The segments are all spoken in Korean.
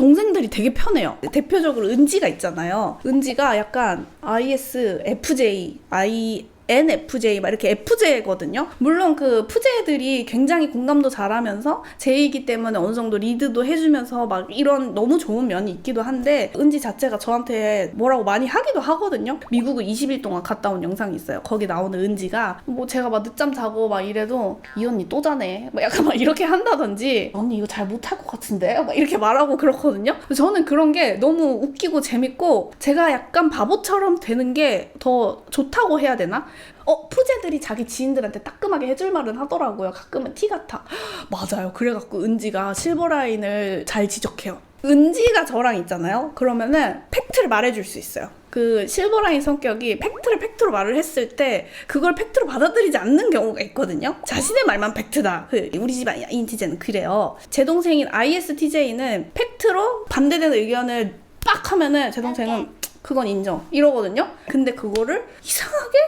동생들이 되게 편해요. 대표적으로 은지가 있잖아요. 은지가 약간 ISFJ, I NFJ 막 이렇게 FJ거든요. 물론 그 FJ들이 굉장히 공감도 잘하면서 J이기 때문에 어느 정도 리드도 해주면서 막 이런 너무 좋은 면이 있기도 한데 은지 자체가 저한테 뭐라고 많이 하기도 하거든요. 미국을 20일 동안 갔다 온 영상이 있어요. 거기 나오는 은지가 뭐 제가 막 늦잠 자고 막 이래도 이 언니 또 자네. 막 약간 막 이렇게 한다든지 언니 이거 잘 못할 것 같은데 막 이렇게 말하고 그렇거든요. 저는 그런 게 너무 웃기고 재밌고 제가 약간 바보처럼 되는 게 더 좋다고 해야 되나? 어, 푸제들이 자기 지인들한테 따끔하게 해줄 말은 하더라고요. 가끔은 티 같아. 맞아요. 그래갖고 은지가 실버라인을 잘 지적해요. 은지가 저랑 있잖아요. 그러면은 팩트를 말해줄 수 있어요. 그 실버라인 성격이 팩트를 팩트로 말을 했을 때 그걸 팩트로 받아들이지 않는 경우가 있거든요. 자신의 말만 팩트다. 그 우리 집 INTJ는 그래요. 제 동생인 ISTJ는 팩트로 반대되는 의견을 빡 하면은 제 동생은 그건 인정 이러거든요. 근데 그거를 이상하게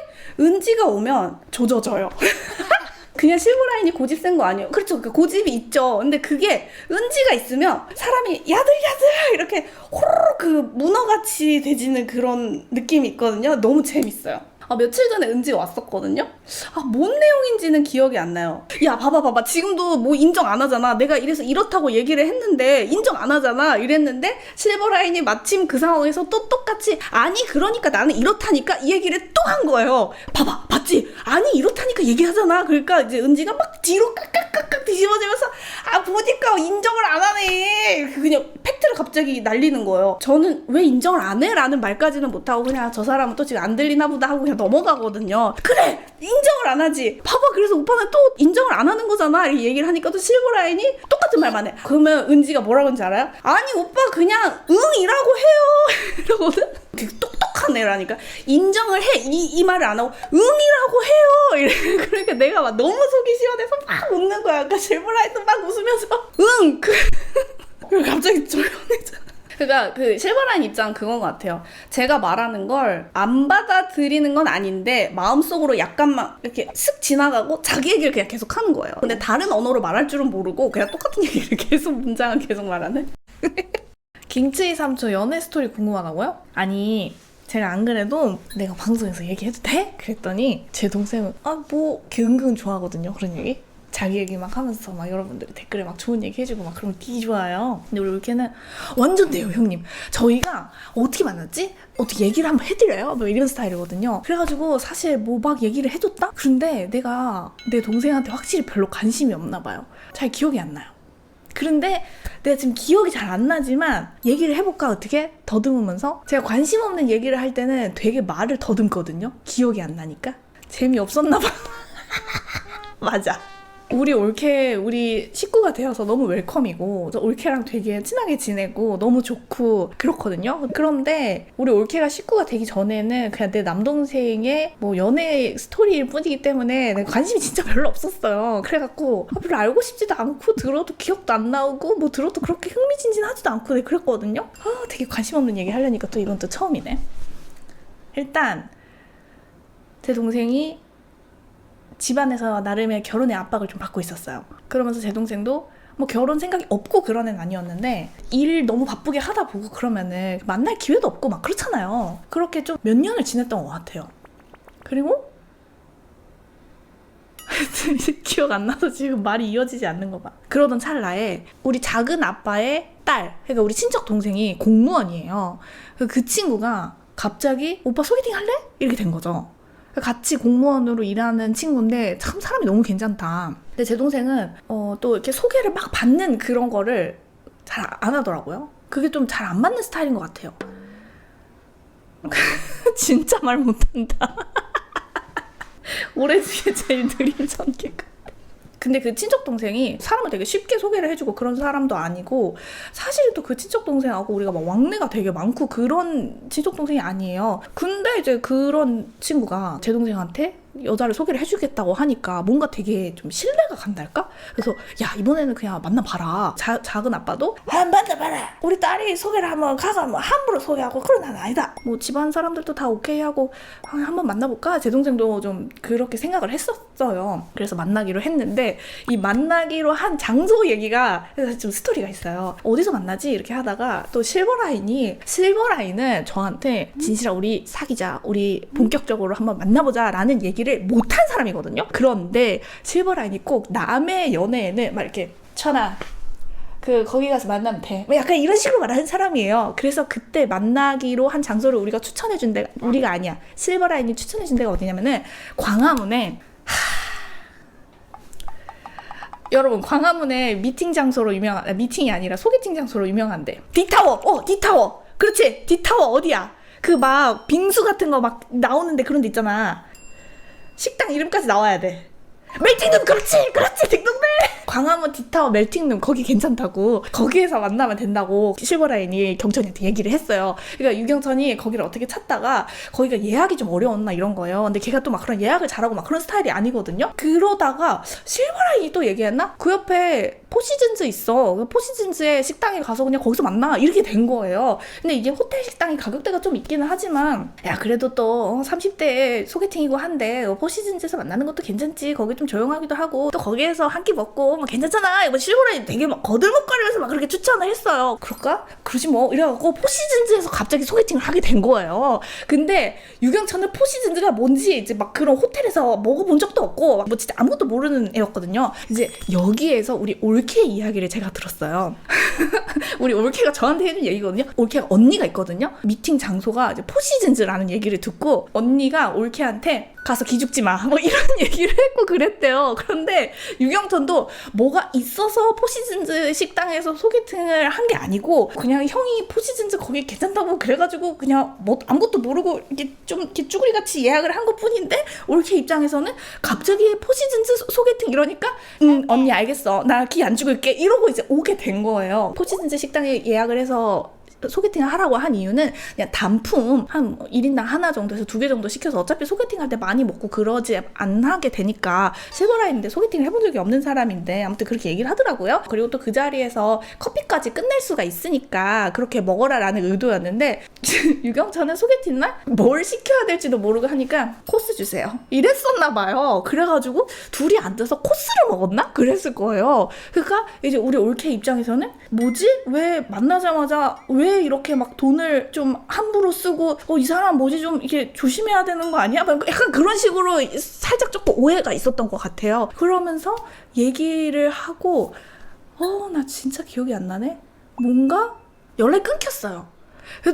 은지가 오면 조져져요. 그냥 실버라인이 고집 센 거 아니에요. 그렇죠. 그 고집이 있죠. 근데 그게 은지가 있으면 사람이 야들야들 이렇게 호로록 그 문어같이 되지는 그런 느낌이 있거든요. 너무 재밌어요. 아, 며칠 전에 은지가 왔었거든요? 아, 뭔 내용인지는 기억이 안 나요. 야, 봐봐, 봐봐. 지금도 뭐 인정 안 하잖아. 내가 이래서 이렇다고 얘기를 했는데, 인정 안 하잖아. 이랬는데, 실버라인이 마침 그 상황에서 또 똑같이, 아니, 그러니까 나는 이렇다니까 이 얘기를 또 한 거예요. 봐봐, 봤지? 아니, 이렇다니까 얘기하잖아. 그러니까 이제 은지가 막 뒤로 깍깍깍깍 뒤집어지면서, 아, 보니까 인정을 안 하네. 그냥 팩트를 갑자기 날리는 거예요. 저는 왜 인정을 안 해? 라는 말까지는 못하고, 그냥 저 사람은 또 지금 안 들리나 보다 하고 그냥 넘어가거든요. 그래! 인정을 안 하지. 봐봐, 그래서 오빠는 또 인정을 안 하는 거잖아. 이렇게 얘기를 하니까 또 실버라인이 똑같은 말만 해. 그러면 은지가 뭐라고 하는지 알아요? 아니, 오빠 그냥 응이라고 해요. 이러거든? 되게 똑똑한 애라니까. 인정을 해. 이, 이 말을 안 하고 응이라고 해요. 이래. 그러니까 내가 막 너무 속이 시원해서 막 웃는 거야. 그러니까 실버라인도 막 웃으면서 응! 그... 그리고 갑자기 조용해져. 그러니까 그 실버라인 입장 그건 것 같아요. 제가 말하는 걸 안 받아들이는 건 아닌데 마음속으로 약간만 이렇게 슥 지나가고 자기 얘기를 그냥 계속 하는 거예요. 근데 다른 언어로 말할 줄은 모르고 그냥 똑같은 얘기를 계속 문장을 계속 말하는. 김치희 삼촌 연애 스토리 궁금하다고요? 아니 제가 안 그래도 내가 방송에서 얘기해도 돼? 그랬더니 제 동생은 아뭐 은근 좋아하거든요 그런 얘기 자기 얘기 막 하면서 막 여러분들이 댓글에 막 좋은 얘기 해주고 막거 되게 좋아요. 근데 우리 올케는 완전 돼요 형님. 저희가 어떻게 만났지? 어떻게 얘기를 한번 해드려요? 뭐 이런 스타일이거든요. 그래가지고 사실 뭐 막 얘기를 해줬다? 그런데 내가 내 동생한테 확실히 별로 관심이 없나 봐요. 잘 기억이 안 나요. 그런데 내가 지금 기억이 잘 안 나지만 얘기를 해볼까 어떻게? 더듬으면서 제가 관심 없는 얘기를 할 때는 되게 말을 더듬거든요. 기억이 안 나니까. 재미없었나 봐. 맞아 우리 올케 우리 식구가 되어서 너무 웰컴이고 저 올케랑 되게 친하게 지내고 너무 좋고 그렇거든요. 그런데 우리 올케가 식구가 되기 전에는 그냥 내 남동생의 뭐 연애 스토리일 뿐이기 때문에 관심이 진짜 별로 없었어요. 그래갖고 아, 별로 알고 싶지도 않고 들어도 기억도 안 나오고 뭐 들어도 그렇게 흥미진진하지도 않고 네, 그랬거든요. 아 되게 관심 없는 얘기 하려니까 또 이건 또 처음이네. 일단 제 동생이 집안에서 나름의 결혼의 압박을 좀 받고 있었어요. 그러면서 제 동생도 뭐 결혼 생각이 없고 그런 애는 아니었는데 일 너무 바쁘게 하다 보고 그러면은 만날 기회도 없고 막 그렇잖아요. 그렇게 좀 몇 년을 지냈던 것 같아요. 그리고 기억 안 나서 지금 말이 이어지지 않는 거 봐. 그러던 찰나에 우리 작은 아빠의 딸, 그러니까 우리 친척 동생이 공무원이에요. 그- 그 친구가 갑자기 오빠 소개팅 할래? 이렇게 된 거죠. 같이 공무원으로 일하는 친구인데 참 사람이 너무 괜찮다. 근데 제 동생은 어, 또 이렇게 소개를 막 받는 그런 거를 잘 안 하더라고요. 그게 좀 잘 안 맞는 스타일인 것 같아요. 진짜 말 못한다. 올해 중에 제일 느린 성격. 근데 그 친척 동생이 사람을 되게 쉽게 소개를 해주고 그런 사람도 아니고 사실 또그 친척 동생하고 우리가 막 왕래가 되게 많고 그런 친척 동생이 아니에요. 근데 이제 그런 친구가 제 동생한테 여자를 소개를 해주겠다고 하니까 뭔가 되게 좀 신뢰가 간달까? 그래서 야 이번에는 그냥 만나봐라. 자, 작은 아빠도 아 만나봐라. 우리 딸이 소개를 한번 가가 뭐 함부로 소개하고 그런 난 아니다. 뭐 집안 사람들도 다 오케이 하고 아, 한번 만나볼까? 제 동생도 좀 그렇게 생각을 했었어요. 그래서 만나기로 했는데 이 만나기로 한 장소 얘기가 사실 좀 스토리가 있어요. 어디서 만나지? 이렇게 하다가 또 실버라인이 실버라인은 저한테 진실아 우리 사귀자. 우리 본격적으로 한번 만나보자라는 얘기 를 못한 사람이거든요 그런데 실버라인이 꼭 남의 연애에는 막 이렇게 천아 그 거기 가서 만나면 돼. 뭐 약간 이런 식으로 말하는 사람이에요. 그래서 그때 만나기로 한 장소를 우리가 추천해 준 데가 우리가 아니야. 실버라인이 추천해 준 데가 어디냐면은 광화문에 하... 여러분 광화문에 미팅 장소로 유명한 아, 미팅이 아니라 소개팅 장소로 유명한데 디타워. 어, 디타워. 그렇지. 디타워 어디야? 그 막 빙수 같은 거 막 나오는데 그런 데 있잖아. 식당 이름까지 나와야 돼. 멜팅룸 그렇지 그렇지 딩동대 광화문 디타워 멜팅룸 거기 괜찮다고 거기에서 만나면 된다고 실버라인이 경천이한테 얘기를 했어요. 그러니까 유경천이 거기를 어떻게 찾다가 거기가 예약이 좀 어려웠나 이런 거예요. 근데 걔가 또 막 그런 예약을 잘하고 막 그런 스타일이 아니거든요. 그러다가 실버라인이 또 얘기했나? 그 옆에 포시즌즈 있어. 그 포시즌즈의 식당에 가서 그냥 거기서 만나. 이렇게 된 거예요. 근데 이게 호텔 식당이 가격대가 좀 있기는 하지만 야 그래도 또 30대에 소개팅이고 한데 어, 포시즌즈에서 만나는 것도 괜찮지. 거기 좀 조용하기도 하고 또 거기에서 한 끼 먹고 뭐 괜찮잖아 이거 실버라인 되게 막 거들먹거리면서 막 그렇게 추천을 했어요 그럴까? 그러지 뭐 이래갖고 포시즌즈에서 갑자기 소개팅을 하게 된 거예요 근데 유경천은 포시즌즈가 뭔지 이제 막 그런 호텔에서 먹어본 적도 없고 막뭐 진짜 아무것도 모르는 애였거든요 이제 여기에서 우리 올케 이야기를 제가 들었어요 우리 올케가 저한테 해준 얘기거든요. 올케가 언니가 있거든요. 미팅 장소가 이제 포시즌즈라는 얘기를 듣고 언니가 올케한테 가서 기죽지 마. 뭐 이런 얘기를 했고 그랬대요. 그런데 유경천도 뭐가 있어서 포시즌즈 식당에서 소개팅을 한 게 아니고 그냥 형이 포시즌즈 거기 괜찮다고 그래가지고 그냥 뭐 아무것도 모르고 이렇게 좀 이렇게 쭈구리 같이 예약을 한 것 뿐인데 올케 입장에서는 갑자기 포시즌즈 소- 소개팅 이러니까 음 언니 알겠어. 나 기 안 죽을게. 이러고 이제 오게 된 거예요. 포시즌즈 식당에 예약을 해서 소개팅을 하라고 한 이유는 그냥 단품 한 1인당 하나 정도에서 두 개 정도 시켜서 어차피 소개팅 할 때 많이 먹고 그러지 안 하게 되니까 실버라인인데 소개팅을 해본 적이 없는 사람인데 아무튼 그렇게 얘기를 하더라고요. 그리고 또 그 자리에서 커피까지 끝낼 수가 있으니까 그렇게 먹어라라는 의도였는데 유경천은 소개팅 날 뭘 시켜야 될지도 모르고 하니까 코스 주세요. 이랬었나 봐요. 그래가지고 둘이 앉아서 코스를 먹었나? 그랬을 거예요. 그러니까 이제 우리 올케 입장에서는 뭐지? 왜 만나자마자 왜 이렇게 막 돈을 좀 함부로 쓰고 어 이 사람 뭐지 좀 이렇게 조심해야 되는 거 아니야? 막 약간 그런 식으로 살짝 조금 오해가 있었던 것 같아요. 그러면서 얘기를 하고 어 나 진짜 기억이 안 나네. 뭔가 연락이 끊겼어요.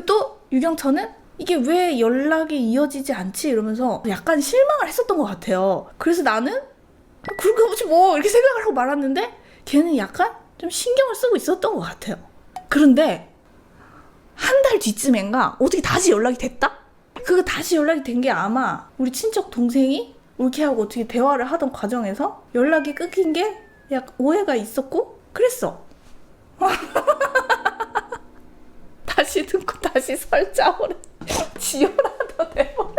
또 유경천은 이게 왜 연락이 이어지지 않지 이러면서 약간 실망을 했었던 것 같아요. 그래서 나는 아, 그런가 보지 뭐 이렇게 생각을 하고 말았는데 걔는 약간 좀 신경을 쓰고 있었던 것 같아요. 그런데 한 달 뒤쯤엔가 어떻게 다시 연락이 됐다? 그거 다시 연락이 된 게 아마 우리 친척 동생이 올케하고 어떻게 대화를 하던 과정에서 연락이 끊긴 게 약간 오해가 있었고 그랬어. 다시 듣고 다시 설자오래 지어라도 내버려.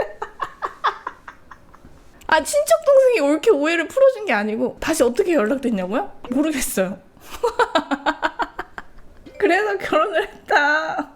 아 친척 동생이 옳게 오해를 풀어준 게 아니고 다시 어떻게 연락됐냐고요? 모르겠어요. 그래서 결혼을 했다.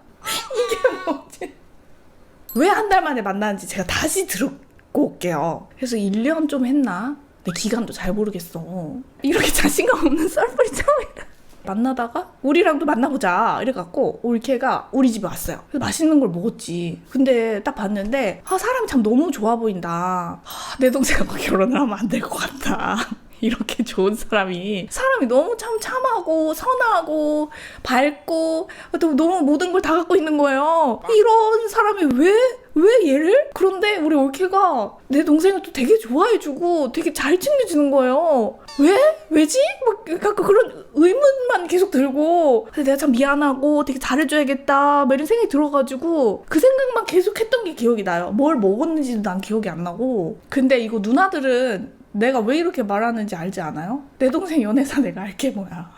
왜 한 달 만에 만나는지 제가 다시 듣고 올게요. 그래서 1년 좀 했나? 내 기간도 잘 모르겠어. 이렇게 자신감 없는 썰풀이 처음이라. 만나다가 우리랑도 만나보자 이래갖고 올케가 우리 집에 왔어요. 맛있는 걸 먹었지. 근데 딱 봤는데 아 사람이 참 너무 좋아 보인다. 아, 내 동생하고 결혼을 하면 안 될 것 같다. 이렇게 좋은 사람이 사람이 너무 참 참하고 선하고 밝고 또 너무 모든 걸 다 갖고 있는 거예요. 이런 사람이 왜 왜 얘를? 그런데 우리 올케가 내 동생을 또 되게 좋아해주고 되게 잘 챙겨주는 거예요. 왜? 왜지? 막 약간 그런 의문만 계속 들고 근데 내가 참 미안하고 되게 잘해줘야겠다 막 이런 생각이 들어가지고 그 생각만 계속 했던 게 기억이 나요. 뭘 먹었는지도 난 기억이 안 나고 근데 이거 누나들은 내가 왜 이렇게 말하는지 알지 않아요? 내 동생 연애사 내가 알게 뭐야.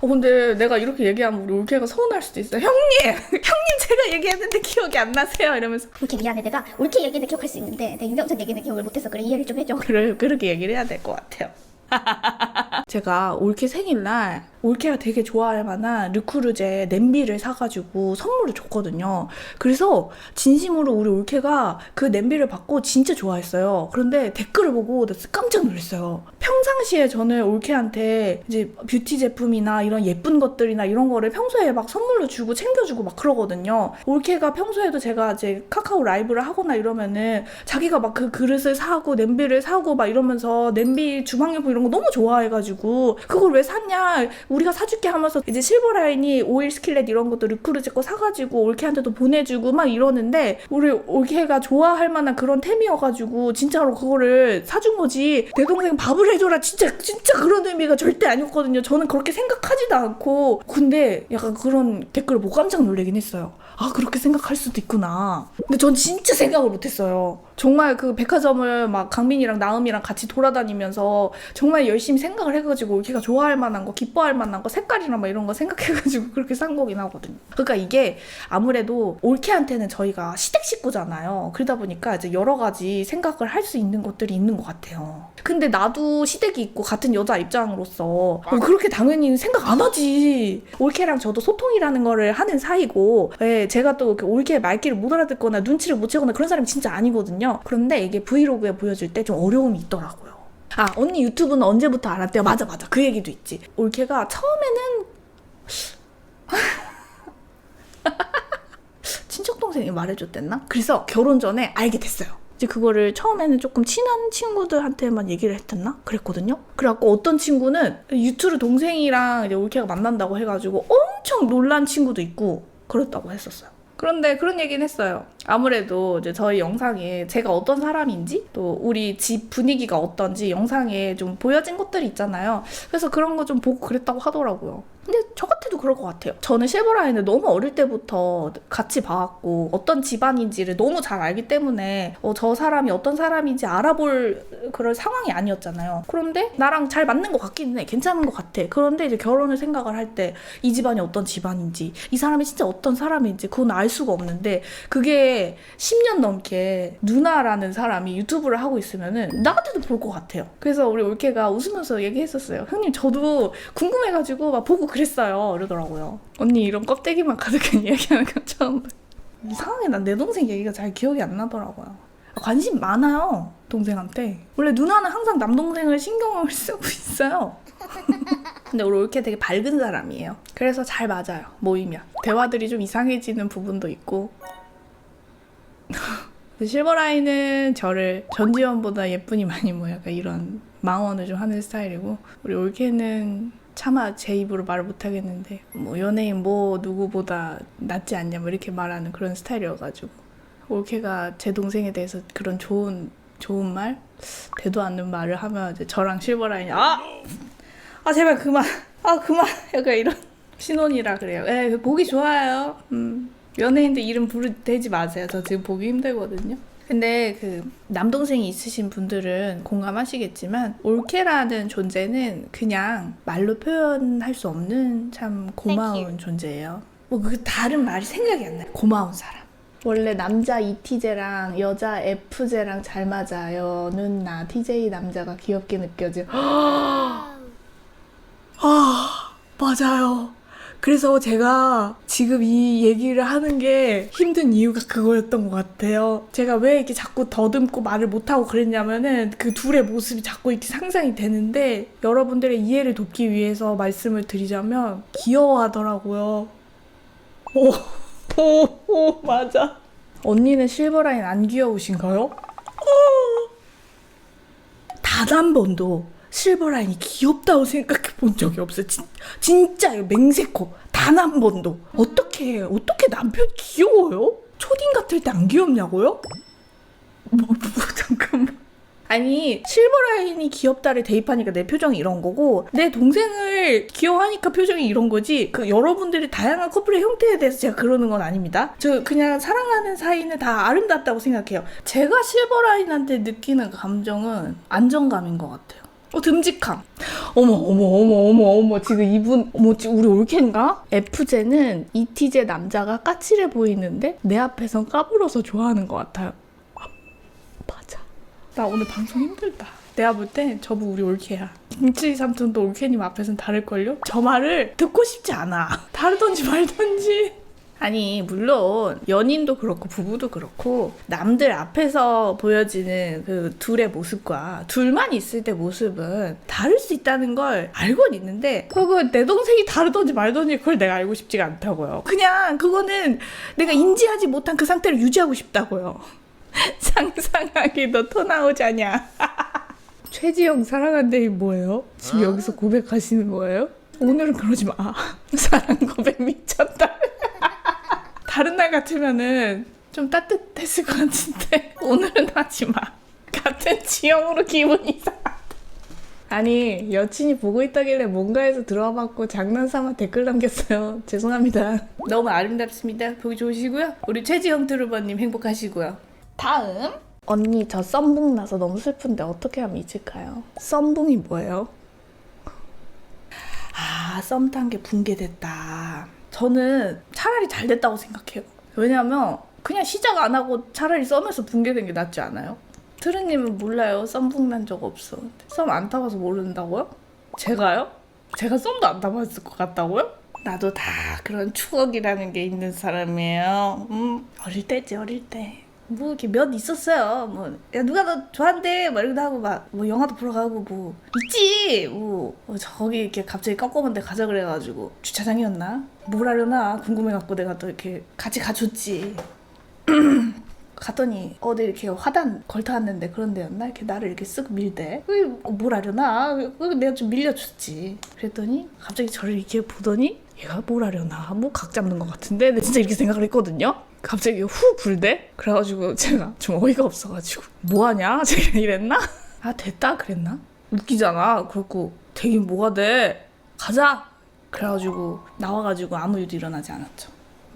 어 근데 내가 이렇게 얘기하면 우리 올케가 서운할 수도 있어. 형님, 형님 제가 얘기했는데 기억이 안 나세요 이러면서 올케 미안해 내가 올케 얘기는 기억할 수 있는데 내 유명천 얘기는 기억을 못해서 그래 이해를 좀 해줘 그래 그렇게 얘기를 해야 될 것 같아요. 제가 올케 생일날 올케가 되게 좋아할 만한 르쿠르제 냄비를 사가지고 선물을 줬거든요. 그래서 진심으로 우리 올케가 그 냄비를 받고 진짜 좋아했어요. 그런데 댓글을 보고 나 깜짝 놀랐어요. 평상시에 저는 올케한테 이제 뷰티 제품이나 이런 예쁜 것들이나 이런 거를 평소에 막 선물로 주고 챙겨주고 막 그러거든요. 올케가 평소에도 제가 이제 카카오 라이브를 하거나 이러면은 자기가 막 그 그릇을 사고 냄비를 사고 막 이러면서 냄비 주방용품 이런 거 너무 좋아해가지고 그걸 왜 샀냐 우리가 사줄게 하면서 이제 실버라인이 오일 스킬렛 이런 것도 르크르제 거 사가지고 올케한테도 보내주고 막 이러는데 우리 올케가 좋아할 만한 그런 템이어가지고 진짜로 그거를 사준 거지. 내 동생 밥을 해줘라. 진짜 진짜 그런 의미가 절대 아니었거든요. 저는 그렇게 생각하지도 않고. 근데 약간 그런 댓글을 보고 깜짝 놀라긴 했어요. 아 그렇게 생각할 수도 있구나. 근데 전 진짜 생각을 못했어요 정말 그 백화점을 막 강민이랑 나음이랑 같이 돌아다니면서 정말 열심히 생각을 해가지고 올케가 좋아할 만한 거 기뻐할 만한 거 색깔이나 막 이런 거 생각해가지고 그렇게 산 거긴 하거든요. 그러니까 이게 아무래도 올케한테는 저희가 시댁 식구잖아요. 그러다 보니까 이제 여러 가지 생각을 할 수 있는 것들이 있는 것 같아요. 근데 나도 시댁이 있고 같은 여자 입장으로서 어, 그렇게 당연히 생각 안 하지. 올케랑 저도 소통이라는 거를 하는 사이고 예, 제가 또 올케의 말귀를 못 알아듣거나 눈치를 못 채거나 그런 사람이 진짜 아니거든요 그런데 이게 브이로그에 보여줄 때 좀 어려움이 있더라고요 아 언니 유튜브는 언제부터 알았대요? 맞아 맞아 그 얘기도 있지 올케가 처음에는 친척 동생이 말해줬댔나? 그래서 결혼 전에 알게 됐어요. 이제 그거를 처음에는 조금 친한 친구들한테만 얘기를 했댔나? 그랬거든요. 그래갖고 어떤 친구는 유튜브 동생이랑 이제 올케가 만난다고 해가지고 엄청 놀란 친구도 있고 그랬다고 했었어요. 그런데 그런 얘기는 했어요. 아무래도 이제 저희 영상에 제가 어떤 사람인지 또 우리 집 분위기가 어떤지 영상에 좀 보여진 것들이 있잖아요. 그래서 그런 거 좀 보고 그랬다고 하더라고요. 근데 저 같아도 그럴 것 같아요. 저는 실버라인을 너무 어릴 때부터 같이 봐왔고 어떤 집안인지를 너무 잘 알기 때문에 어, 저 사람이 어떤 사람인지 알아볼 그런 상황이 아니었잖아요. 그런데 나랑 잘 맞는 것 같기는 해. 괜찮은 것 같아. 그런데 이제 결혼을 생각을 할 때 이 집안이 어떤 집안인지 이 사람이 진짜 어떤 사람인지 그건 알 수가 없는데 그게 10년 넘게 누나라는 사람이 유튜브를 하고 있으면은 나 같아도 볼 것 같아요. 그래서 우리 올케가 웃으면서 얘기했었어요. 형님 저도 궁금해가지고 막 보고 그 랬어요. 이러더라고요. 언니 이런 껍데기만 가득한 이야기하는 건 처음 봐요. 이상하게 난 내 동생 얘기가 잘 기억이 안 나더라고요. 관심 많아요 동생한테. 원래 누나는 항상 남동생을 신경을 쓰고 있어요. 근데 우리 올케 되게 밝은 사람이에요. 그래서 잘 맞아요 모이면 대화들이 좀 이상해지는 부분도 있고. 실버라인은 저를 전지현보다 예쁜이 많이 뭐 약간 이런 망언을 좀 하는 스타일이고 우리 올케는 차마 제 입으로 말을 못 하겠는데 뭐 연예인 뭐 누구보다 낫지 않냐 뭐 이렇게 말하는 그런 스타일이어가지고. 올케가 제 동생에 대해서 그런 좋은 좋은 말? 되도 않는 말을 하면 이제 저랑 실버라인이 아! 아 제발 그만. 아 그만. 약간 이런 신혼이라 그래요. 예 보기 좋아요. 음. 연예인들 이름 부르 대지 마세요. 저 지금 보기 힘들거든요 근데 그 남동생이 있으신 분들은 공감하시겠지만 올케라는 존재는 그냥 말로 표현할 수 없는 참 고마운 존재예요. 뭐 그 다른 말이 생각이 안 나요. 고마운 사람. 원래 남자 이티제랑 여자 F제랑 잘 맞아요. 누나 TJ 남자가 귀엽게 느껴져. 아 맞아요. 그래서 제가 지금 이 얘기를 하는 게 힘든 이유가 그거였던 것 같아요. 제가 왜 이렇게 자꾸 더듬고 말을 못하고 그랬냐면은 그 둘의 모습이 자꾸 이렇게 상상이 되는데 여러분들의 이해를 돕기 위해서 말씀을 드리자면 귀여워하더라고요. 오, 오, 오, 맞아. 언니는 실버라인 안 귀여우신가요? 단 한 번도 실버라인이 귀엽다고 생각해 본 적이 없어요. 진, 진짜요. 맹세코. 단 한 번도. 어떻게, 어떻게 남편 귀여워요? 초딩 같을 때 안 귀엽냐고요? 뭐, 뭐, 잠깐만. 아니, 실버라인이 귀엽다를 대입하니까 내 표정이 이런 거고, 내 동생을 귀여워하니까 표정이 이런 거지, 그 여러분들이 다양한 커플의 형태에 대해서 제가 그러는 건 아닙니다. 저 그냥 사랑하는 사이는 다 아름답다고 생각해요. 제가 실버라인한테 느끼는 감정은 안정감인 것 같아요. 어, 듬직함. 어머, 어머, 어머, 어머, 어머. 지금 이분, 지금 우리 올케인가? FJ는 ETJ 남자가 까칠해 보이는데, 내 앞에선 까불어서 좋아하는 것 같아요. 아, 맞아. 나 오늘 방송 힘들다. 내가 볼땐 저부 우리 올케야. 김치 삼촌도 올케님 앞에선 다를걸요? 저 말을 듣고 싶지 않아. 다르던지 말던지. 아니 물론 연인도 그렇고 부부도 그렇고 남들 앞에서 보여지는 그 둘의 모습과 둘만 있을 때 모습은 다를 수 있다는 걸 알고는 있는데 그거 내 동생이 다르던지 말던지 그걸 내가 알고 싶지가 않다고요. 그냥 그거는 내가 인지하지 못한 그 상태를 유지하고 싶다고요. 상상하기도 토 나오자냐. 최지영 사랑한다이 뭐예요? 지금 여기서 고백하시는 거예요? 오늘은 그러지 마. 사랑 고백 미쳤다. 다른 날 같으면은 좀 따뜻했을 것 같은데 오늘은 하지 마. 같은 지형으로 기분 이상하다. 아니 여친이 보고 있다길래 뭔가에서 들어와 봤고 장난삼아 댓글 남겼어요. 죄송합니다. 너무 아름답습니다. 보기 좋으시고요. 우리 최지영 트루버님 행복하시고요. 다음 언니 저 썸붕 나서 너무 슬픈데 어떻게 하면 잊을까요? 썸붕이 뭐예요? 아, 썸 탄 게 붕괴됐다. 저는 차라리 잘 됐다고 생각해요. 왜냐면 그냥 시작 안 하고 차라리 썸에서 붕괴된 게 낫지 않아요? 트르님은 몰라요. 썸 붕난 적 없어. 썸 안 타봐서 모른다고요? 제가요? 제가 썸도 안 타봤을 것 같다고요? 나도 다 그런 추억이라는 게 있는 사람이에요. 음, 어릴 때지, 어릴 때. 뭐 이렇게 몇 있었어요. 뭐 야 누가 너 좋아한대 막 이러기도 하고 막 뭐 영화도 보러 가고 뭐 있지. 뭐 어, 저기 이렇게 갑자기 꺾어본데 가자 그래가지고 주차장이었나? 뭘 하려나 궁금해갖고 내가 또 이렇게 같이 가줬지. 갔더니 어디 이렇게 화단 걸터왔는데 그런 데였나 이렇게 나를 이렇게 쓱 밀대 그게 뭘 하려나 그 내가 좀 밀려줬지 그랬더니 갑자기 저를 이렇게 보더니 얘가 뭘 하려나? 뭐 각 잡는 것 같은데? 진짜 이렇게 생각을 했거든요. 갑자기 후 불대? 그래가지고 제가 좀 어이가 없어가지고 뭐하냐? 제가 이랬나? 아 됐다. 그랬나? 웃기잖아. 그렇고 되긴 뭐가 돼? 가자! 그래가지고 나와가지고 아무 일도 일어나지 않았죠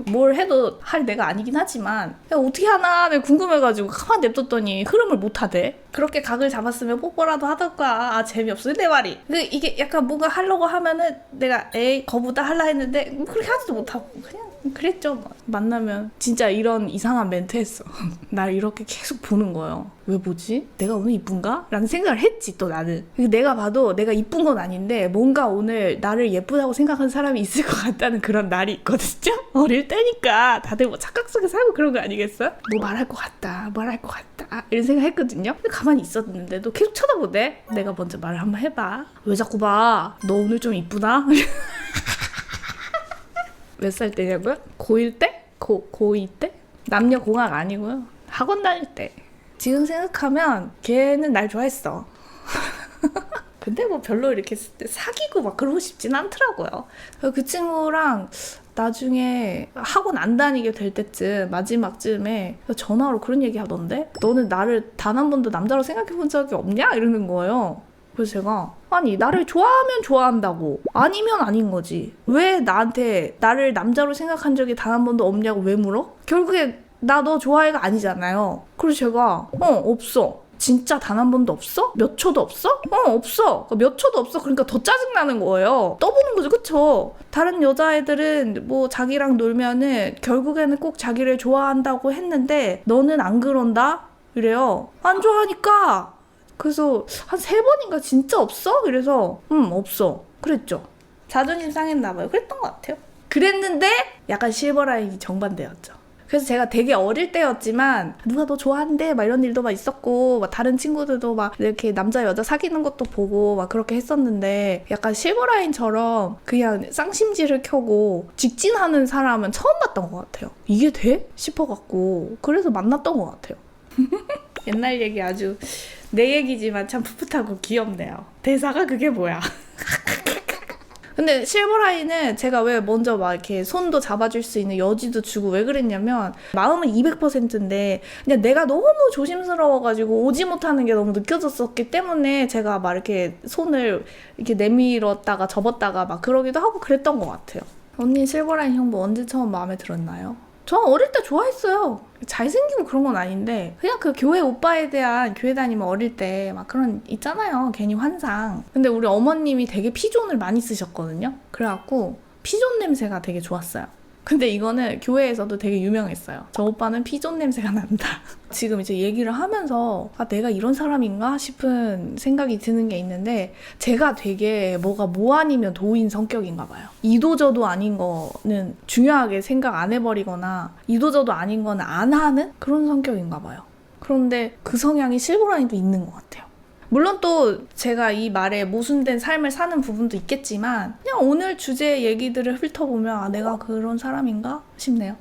뭘 해도 할 내가 아니긴 하지만 야, 어떻게 하나 내가 궁금해가지고 가만 냅뒀더니 흐름을 못 하대. 그렇게 각을 잡았으면 뽀뽀라도 하던가. 아 재미없어. 내 말이. 그 이게 약간 뭔가 하려고 하면은 내가 에이 거부다 할라 했는데 뭐 그렇게 하지도 못하고 그냥 그랬죠 뭐. 만나면 진짜 이런 이상한 멘트 했어 날 이렇게 계속 보는 거예요 왜 보지? 내가 오늘 이쁜가? 라는 생각을 했지 또 나는 내가 봐도 내가 이쁜 건 아닌데 뭔가 오늘 나를 예쁘다고 생각하는 사람이 있을 것 같다는 그런 날이 있거든요 어릴 때니까 다들 뭐 착각 속에 살고 그런 거 아니겠어요? 뭐 말할 것 같다 말할 것 같다 이런 생각 했거든요 근데 가만히 있었는데도 계속 쳐다보대 내가 먼저 말을 한번 해봐 왜 자꾸 봐? 너 오늘 좀 이쁘다? 몇 살 때냐고요? 고1 때? 고, 고2 때? 남녀공학 아니고요. 학원 다닐 때. 지금 생각하면 걔는 날 좋아했어. 근데 뭐 별로 이렇게 사귀고 막 그러고 싶진 않더라고요. 그 친구랑 나중에 학원 안 다니게 될 때쯤 마지막쯤에 전화로 그런 얘기 하던데 너는 나를 단 한 번도 남자로 생각해 본 적이 없냐 이러는 거예요. 그래서 제가 아니 나를 좋아하면 좋아한다고 아니면 아닌 거지 왜 나한테 나를 남자로 생각한 적이 단 한 번도 없냐고 왜 물어? 결국에 나 너 좋아해가 아니잖아요. 그래서 제가 어 없어. 진짜 단 한 번도 없어? 몇 초도 없어? 어 없어. 몇 초도 없어. 그러니까 더 짜증 나는 거예요. 떠보는 거죠, 그쵸? 다른 여자애들은 뭐 자기랑 놀면은 결국에는 꼭 자기를 좋아한다고 했는데 너는 안 그런다? 이래요. 안 좋아하니까. 그래서 한 세 번인가 진짜 없어? 이래서 음 없어. 그랬죠. 자존심 상했나 봐요. 그랬던 것 같아요. 그랬는데 약간 실버라인이 정반대였죠. 그래서 제가 되게 어릴 때였지만 누가 너 좋아한대 막 이런 일도 막 있었고 막 다른 친구들도 막 이렇게 남자 여자 사귀는 것도 보고 막 그렇게 했었는데 약간 실버라인처럼 그냥 쌍심지를 켜고 직진하는 사람은 처음 봤던 것 같아요. 이게 돼? 싶어갖고 그래서 만났던 것 같아요. 옛날 얘기 아주 내 얘기지만 참 풋풋하고 귀엽네요. 대사가 그게 뭐야? 근데 실버라인은 제가 왜 먼저 막 이렇게 손도 잡아줄 수 있는 여지도 주고 왜 그랬냐면 마음은 200%인데 그냥 내가 너무 조심스러워가지고 오지 못하는 게 너무 느껴졌었기 때문에 제가 막 이렇게 손을 이렇게 내밀었다가 접었다가 막 그러기도 하고 그랬던 것 같아요. 언니 실버라인 형부 언제 처음 마음에 들었나요? 저 어릴 때 좋아했어요. 잘생기고 그런 건 아닌데 그냥 그 교회 오빠에 대한 교회 다니면 어릴 때 막 그런 있잖아요. 괜히 환상. 근데 우리 어머님이 되게 피존을 많이 쓰셨거든요. 그래갖고 피존 냄새가 되게 좋았어요. 근데 이거는 교회에서도 되게 유명했어요. 저 오빠는 피존 냄새가 난다. 지금 이제 얘기를 하면서 아 내가 이런 사람인가 싶은 생각이 드는 게 있는데 제가 되게 뭐가 뭐 아니면 도인 성격인가 봐요. 이도저도 아닌 거는 중요하게 생각 안 해버리거나 이도저도 아닌 거는 안 하는 그런 성격인가 봐요. 그런데 그 성향이 실버라인도 있는 것 같아요. 물론 또 제가 이 말에 모순된 삶을 사는 부분도 있겠지만 그냥 오늘 주제 얘기들을 훑어보면 아 내가 그런 사람인가 싶네요.